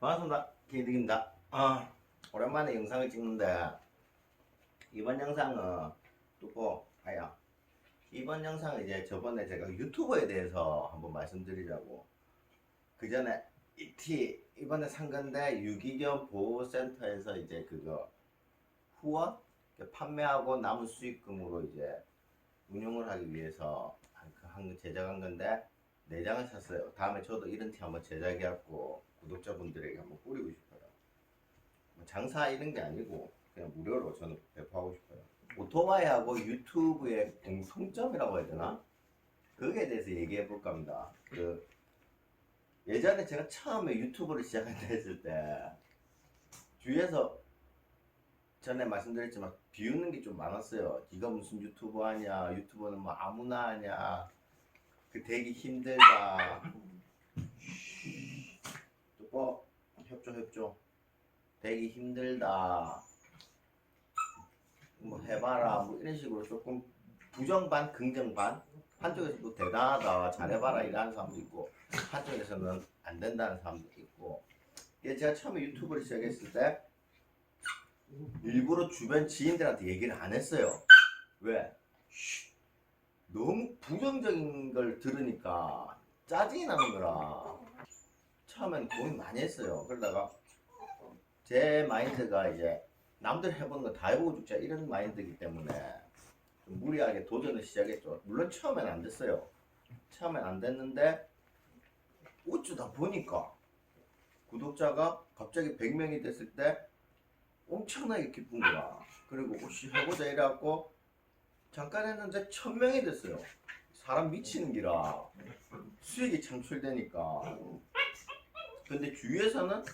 반갑습니다. 기득입니다. 아, 오랜만에 영상을 찍는데 이번 영상은 뚜고 아야 이번 영상은 이제 저번에 제가 유튜버에 대해서 한번 말씀드리자고 그 전에 이티 이번에 산 건데 유기견 보호센터에서 이제 그거 후원 판매하고 남은 수익금으로 이제 운용을 하기 위해서 한, 그한 제작한 건데 네 장을 샀어요. 다음에 저도 이런 티 한번 제작해갖고 구독자분들에게 한번 뿌리고 싶어요. 뭐 장사 이런 게 아니고 그냥 무료로 저는 배포하고 싶어요. 오토바이하고 유튜브의 공통점이라고 해야 되나? 거기에 대해서 얘기해 볼까 합니다. 그 예전에 제가 처음에 유튜브를 시작한다 했을 때 주위에서 전에 말씀드렸지만 비웃는 게 좀 많았어요. 네가 무슨 유튜버 하냐? 유튜버는 뭐 아무나 하냐? 그 되기 힘들다. 또 협조 협조. 되기 힘들다. 뭐 해봐라. 뭐 이런 식으로 조금 부정 반 긍정 반. 한쪽에서도 대단하다. 잘해봐라. 이러는 사람도 있고 한쪽에서는 안 된다는 사람도 있고. 이게 제가 처음에 유튜브를 시작했을 때 일부러 주변 지인들한테 얘기를 안 했어요. 왜? 너무 부정적인 걸 들으니까 짜증이 나는 거라 처음엔 고민 많이 했어요 그러다가 제 마인드가 이제 남들 해보는 거 다 해보고 죽자 이런 마인드이기 때문에 좀 무리하게 도전을 시작했죠. 물론 처음엔 안 됐어요. 처음엔 안 됐는데 어쩌다 보니까 구독자가 갑자기 100명이 됐을 때 엄청나게 기쁜 거야. 그리고 혹시 해보자 이래갖고 잠깐 했는데 1000명이 됐어요. 사람 미치는 기라 수익이 창출되니까 근데 주위에서는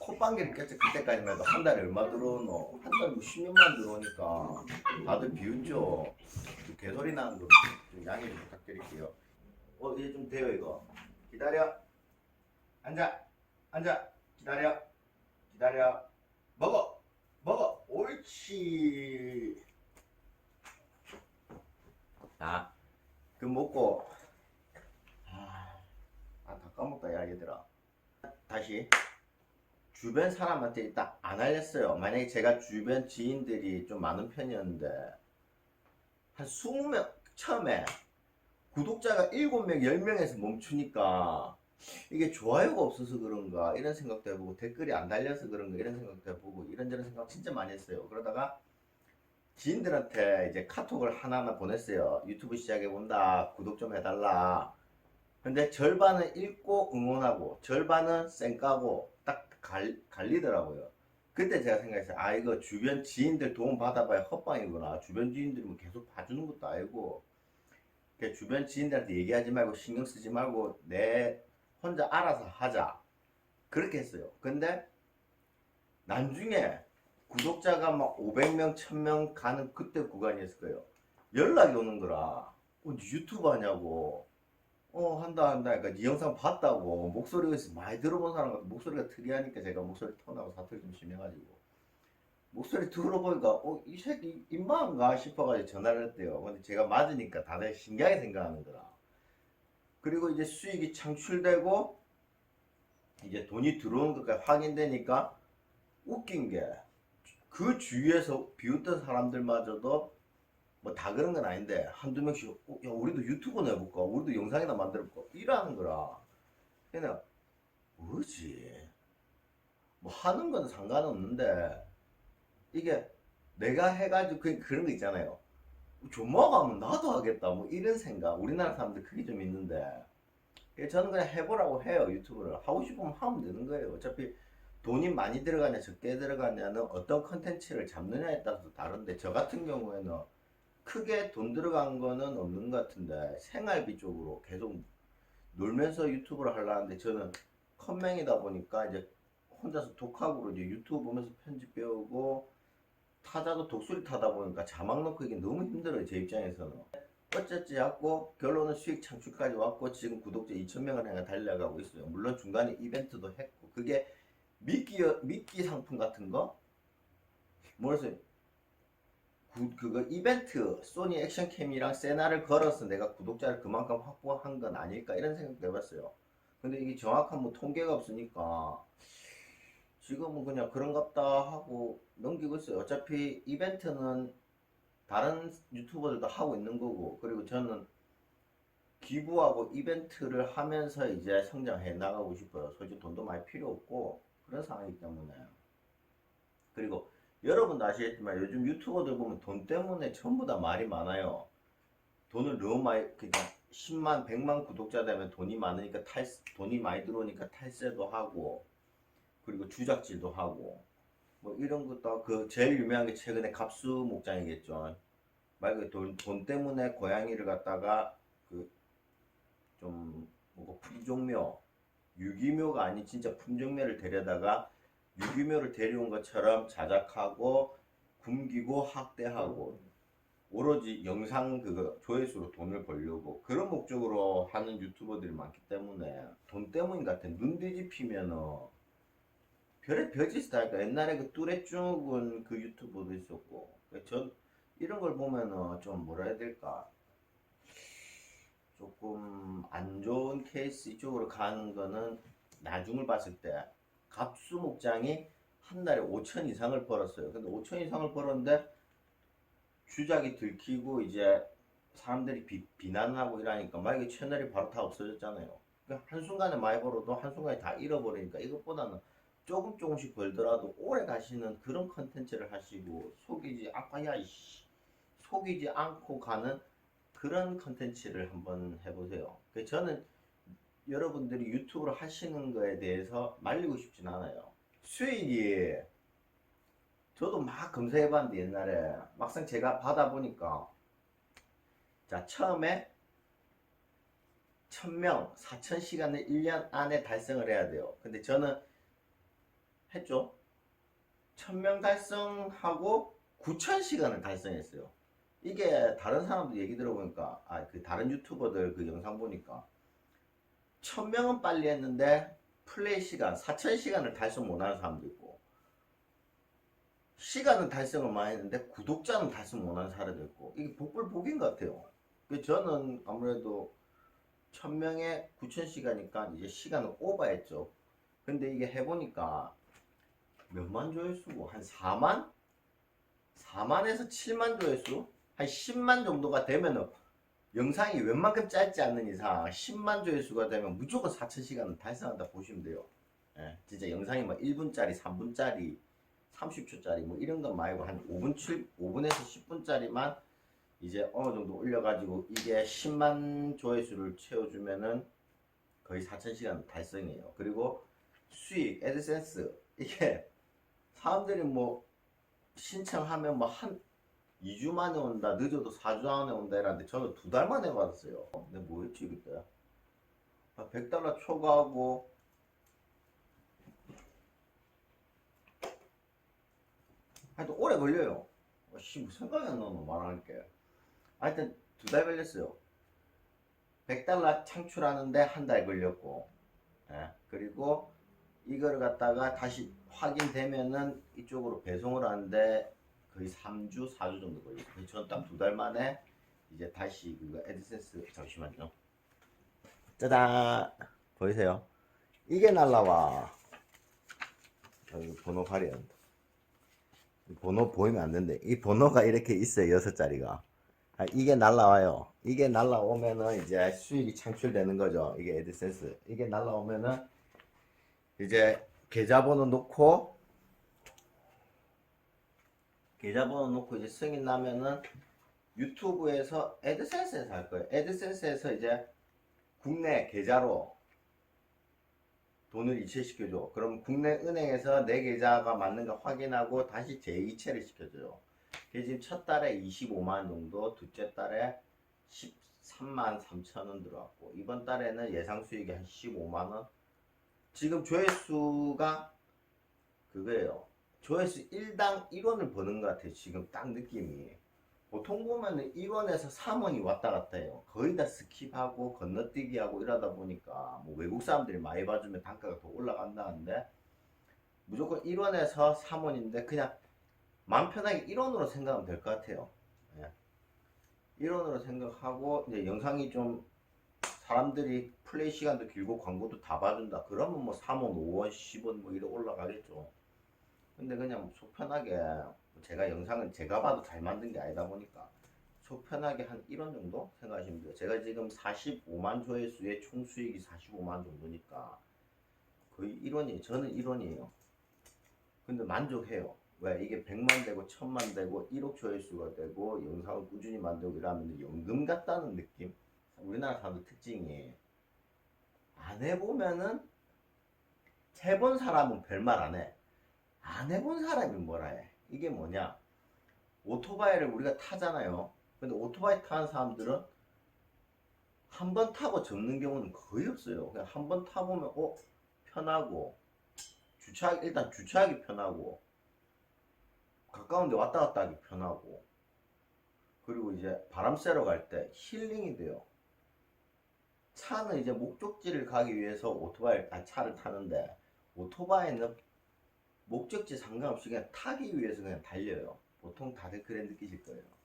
콧방귀를 꼈지 그때까지만 해도. 한 달에 얼마 들어오노? 한 달에 뭐 10년만 들어오니까 다들 비웃죠. 그 개소리 나는 거좀 양해 좀 부탁드릴게요. 어 이제 좀 돼요 이거. 기다려. 앉아. 앉아. 기다려. 기다려. 먹어. 먹어. 옳지. 자그 먹고. 아, 아, 다 까먹다 야 얘들아 다시 주변 사람한테 일단 안 알렸어요. 만약에 제가 주변 지인들이 좀 많은 편이었는데 한 20명 처음에 구독자가 7명, 10명에서 멈추니까 이게 좋아요가 없어서 그런가 이런 생각도 해보고 댓글이 안 달려서 그런가 이런 생각도 해보고 이런저런 생각 진짜 많이 했어요. 그러다가 지인들한테 이제 카톡을 하나하나 보냈어요. 유튜브 시작해본다. 구독 좀 해달라. 근데 절반은 읽고 응원하고 절반은 쌩까고 딱 갈, 갈리더라고요. 그때 제가 생각했어요. 아 이거 주변 지인들 도움 받아봐야 헛방이구나. 주변 지인들이 뭐 계속 봐주는 것도 아니고 주변 지인들한테 얘기하지 말고 신경 쓰지 말고 내 혼자 알아서 하자. 그렇게 했어요. 근데 나중에 구독자가 막 500명, 1000명 가는 그때 구간이었을 거예요. 연락이 오는 거라. 어, 니 유튜브 하냐고. 어 한다 한다. 그러니까 네 영상 봤다고 목소리가 많이 들어본 사람 같아. 목소리가 특이하니까 제가 목소리 톤하고 사투리 좀 심해가지고. 목소리 들어보니까 어 이 새끼 입마인가 싶어가지고 전화를 했대요. 근데 제가 맞으니까 다들 신기하게 생각하는 거라 그리고 이제 수익이 창출되고 이제 돈이 들어오는 것까지 확인되니까 웃긴 게 그 주위에서 비웃던 사람들마저도 뭐 다 그런 건 아닌데 한두 명씩 어, 야 우리도 유튜브 내볼까? 우리도 영상이나 만들어볼까? 이러는 거라. 그냥 뭐지? 뭐 하는 건 상관없는데 이게 내가 해가지고 그 그런 거 있잖아요. 조마가면 나도 하겠다. 뭐 이런 생각. 우리나라 사람들 그게 좀 있는데. 그래서 저는 그냥 해보라고 해요 유튜브를. 하고 싶으면 하면 되는 거예요. 어차피 돈이 많이 들어가냐 적게 들어가냐는 어떤 컨텐츠를 잡느냐에 따라서 다른데 저 같은 경우에는 크게 돈 들어간 거는 없는 것 같은데 생활비 쪽으로 계속 놀면서 유튜브를 하려는데 저는 컴맹이다 보니까 이제 혼자서 독학으로 이제 유튜브 보면서 편집 배우고 타자도 독수리 타다 보니까 자막 넣고 이게 너무 힘들어요 제 입장에서는. 어쨌지 하고 결론은 수익 창출까지 왔고 지금 구독자 2,000명을 향해 달려가고 있어요. 물론 중간에 이벤트도 했고 그게 미끼 미끼 상품 같은 거? 뭐래서 구, 그거 이벤트 소니 액션캠이랑 세나를 걸어서 내가 구독자를 그만큼 확보한 건 아닐까 이런 생각도 해봤어요. 근데 이게 정확한 뭐 통계가 없으니까 지금은 그냥 그런갑다 하고 넘기고 있어요. 어차피 이벤트는 다른 유튜버들도 하고 있는 거고 그리고 저는 기부하고 이벤트를 하면서 이제 성장해 나가고 싶어요. 솔직히 돈도 많이 필요 없고 그런 상황이기 때문에 그리고 여러분도 아시겠지만 요즘 유튜버들 보면 돈 때문에 전부 다 말이 많아요. 돈을 너무 많이 그러니까 10만, 100만 구독자 되면 돈이 많으니까 탈 돈이 많이 들어오니까 탈세도 하고 그리고 주작질도 하고 뭐 이런 것도 그 제일 유명한 게 최근에 갑수 목장이겠죠. 말 그대로 돈, 돈 때문에 고양이를 갖다가 그좀 뭐고 품종묘 유기묘가 아닌 진짜 품종묘를 데려다가 유기묘를 데려온 것처럼 자작하고 굶기고 학대하고 오로지 영상 그거 조회수로 돈을 벌려고 그런 목적으로 하는 유튜버들이 많기 때문에 돈 때문인 것 같아 눈 뒤집히면은 별의 별짓이 다 할까 옛날에 그 뚜레쭈군 그 유튜버도 있었고. 그전 이런 걸 보면은 좀 뭐라 해야 될까? 조금 안 좋은 케이스 이쪽으로 가는 거는 나중을 봤을 때 갑수 목장이 한 달에 5천 이상을 벌었어요. 근데 5천 이상을 벌었는데 주작이 들키고 이제 사람들이 비, 비난하고 이러니까 만약에 채널이 바로 다 없어졌잖아요. 그러니까 한순간에 많이 벌어도 한순간에 다 잃어버리니까 이것보다는 조금 조금씩 벌더라도 오래 가시는 그런 컨텐츠를 하시고 속이지 않고 야 이씨 속이지 않고 가는 그런 컨텐츠를 한번 해보세요. 그 저는 여러분들이 유튜브를 하시는 거에 대해서 말리고 싶진 않아요. 수익이 저도 막 검색해봤는데 옛날에 막상 제가 받아보니까 자 처음에 1000명 4000시간을 1년 안에 달성을 해야 돼요. 근데 저는 했죠. 1000명 달성하고 9000시간을 달성했어요. 이게 다른 사람들 얘기 들어보니까 아 그 다른 유튜버들 그 영상 보니까 1000명은 빨리 했는데 플레이 시간 4000시간을 달성 못하는 사람도 있고 시간은 달성을 많이 했는데 구독자는 달성 못하는 사람도 있고 이게 복불복인 것 같아요. 그 저는 아무래도 1000명에 9000시간이니까 이제 시간을 오버했죠. 근데 이게 해보니까 몇만 조회수고 한 4만? 4만에서 7만 조회수? 한 10만 정도가 되면은 영상이 웬만큼 짧지 않는 이상 10만 조회수가 되면 무조건 4,000시간은 달성한다 보시면 돼요. 예, 진짜 영상이 막 1분짜리, 3분짜리, 30초짜리 뭐 이런 것 말고 한 5분, 7, 5분에서 10분짜리만 이제 어느 정도 올려가지고 이게 10만 조회수를 채워주면은 거의 4,000시간 달성이에요. 그리고 수익, 애드센스 이게 사람들이 뭐 신청하면 뭐한 2주 만에 온다 늦어도 4주 안에 온다 이랬는데 저는 두 달 만에 받았어요. 근데 뭐였지 그때? 아, 100달러 초과하고. 하여튼 오래 걸려요. 어, 씨, 뭐 생각이 안 나노 말할게. 하여튼 두 달 걸렸어요. 100달러 창출하는데 한 달 걸렸고. 예, 그리고 이걸 갖다가 다시 확인되면은 이쪽으로 배송을 하는데 거의 3주, 4주 정도 걸려요. 저는 딱두 달 만에 이제 다시 그거 애드센스 잠시만요. 짜잔! 보이세요? 이게 날라와. 여기 번호 가려. 번호 보이면 안 되는데 이 번호가 이렇게 있어요. 여섯 자리가. 아, 이게 날라와요. 이게 날라오면은 이제 수익이 창출되는 거죠. 이게 애드센스. 이게 날라오면은 이제 계좌번호 놓고 계좌번호 놓고 이제 승인 나면은 유튜브에서 애드센스에서 할 거예요. 애드센스에서 이제 국내 계좌로 돈을 이체시켜줘. 그럼 국내 은행에서 내 계좌가 맞는가 확인하고 다시 재이체를 시켜줘요. 지금 첫 달에 25만 정도, 둘째 달에 13만 3천 원 들어왔고 이번 달에는 예상 수익이 한 15만 원. 지금 조회수가 그거예요. 조회수 1당 1원을 버는 것 같아요. 지금 딱 느낌이. 보통 보면은 1원에서 3원이 왔다 갔다 해요. 거의 다 스킵하고 건너뛰기 하고 이러다 보니까 뭐 외국 사람들이 많이 봐주면 단가가 더 올라간다는데 무조건 1원에서 3원인데 그냥 마음 편하게 1원으로 생각하면 될 것 같아요. 예. 1원으로 생각하고 이제 영상이 좀 사람들이 플레이 시간도 길고 광고도 다 봐준다. 그러면 뭐 3원, 5원, 10원 뭐 이래 올라가겠죠. 근데 그냥 속 편하게 제가 영상을 제가 봐도 잘 만든 게 아니다 보니까 속 편하게 한 1원 정도 생각하시면 돼요. 제가 지금 45만 조회수에 총 수익이 45만 정도니까 거의 1원이에요. 저는 1원이에요. 근데 만족해요. 왜? 이게 100만 되고 1000만 되고 1억 조회수가 되고 영상을 꾸준히 만들고 이러면 연금 같다는 느낌? 우리나라 사람들 특징이 안 해보면은 해본 사람은 별말 안 해. 안 해본 사람이 뭐라 해. 이게 뭐냐? 오토바이를 우리가 타잖아요. 근데 오토바이 타는 사람들은 한 번 타고 접는 경우는 거의 없어요. 그냥 한 번 타보면 어 편하고 주차 일단 주차하기 편하고 가까운데 왔다 갔다 하기 편하고 그리고 이제 바람 쐬러 갈 때 힐링이 돼요. 차는 이제 목적지를 가기 위해서 오토바이 아, 차를 타는데 오토바이는 목적지 상관없이 그냥 타기 위해서 그냥 달려요. 보통 다들 그래 느끼실 거예요.